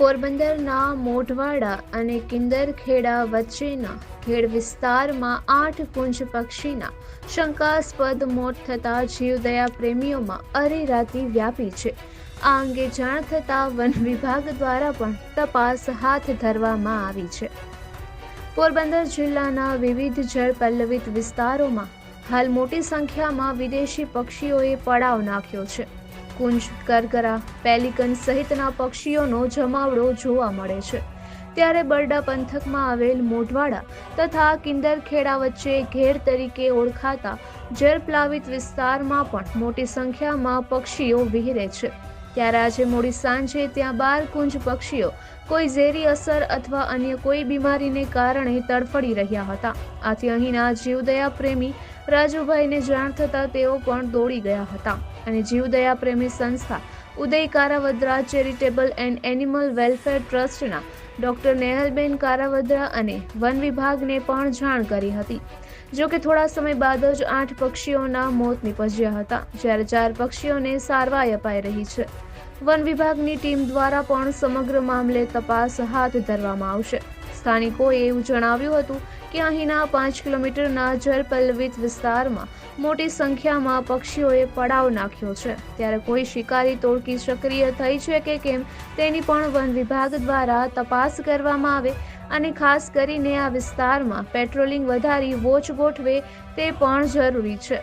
પોરબંદરના મોઢવાડા અને કિંદરખેડા વચ્ચેના ખેડ વિસ્તારમાં આઠ કુંજ પક્ષીના શંકાસ્પદ મોત થતાં જીવદયા પ્રેમીઓમાં અરેરાતી વ્યાપી છે. આ અંગે જાણ થતાં વન વિભાગ દ્વારા પણ તપાસ હાથ ધરવામાં આવી છે. પોરબંદર જિલ્લાના વિવિધ જળ પલ્લવિત વિસ્તારોમાં હાલ મોટી સંખ્યામાં વિદેશી પક્ષીઓએ પડાવ નાખ્યો છે. કુંજ કરકરા પેલિકન સહિતના પક્ષીઓનો જમાવડો જોવા મળે છે. ત્યારે બરડા પંથકમાં આવેલ મોઢવાડા તથા કિંદરખેડા વચ્ચે ઘેર તરીકે ઓળખાતા જળપ્લાવિત વિસ્તારમાં પણ મોટી સંખ્યામાં પક્ષીઓ વિહરે છે. ત્યારે આજે મોડી સાંજે ત્યાં બાર કુંજ પક્ષીઓ કોઈ ઝેરી અસર અથવા અન્ય કોઈ બીમારીને કારણે તડફડી રહ્યા હતા. આથી અહીંના જીવદયા પ્રેમી રાજુભાઈને જાણ થતાં તેઓ પણ દોડી ગયા હતા. અને જીવદયા પ્રેમી સંસ્થા Uday Karavadra charitable and animal welfare ટ્રસ્ટના ડોક્ટર નેહલબેન કારાવદ્રા અને વન વિભાગને પણ જાણ કરી હતી. જો કે થોડા સમય બાદ જ આઠ પક્ષીઓના મોત નિપજ્યા હતા, જ્યારે ચાર પક્ષીઓને સારવાર અપાઈ રહી છે. વન વિભાગની ટીમ દ્વારા પણ સમગ્ર મામલે તપાસ હાથ ધરવામાં આવશે. સ્થાનિકોએ એવું જણાવ્યું હતું કે અહીંના પાંચ કિલોમીટરના જળપલ્લવિત વિસ્તારમાં મોટી સંખ્યામાં પક્ષીઓએ પડાવ નાખ્યો છે. ત્યારે કોઈ શિકારી ટોળકી સક્રિય થઈ છે કે કેમ, તેની પણ વન વિભાગ દ્વારા તપાસ કરવામાં આવે અને ખાસ કરીને આ વિસ્તારમાં પેટ્રોલિંગ વધારી વોચ ગોઠવે તે પણ જરૂરી છે.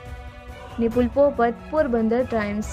નિપુલ પોપટ, પોરબંદર ટાઈમ્સ.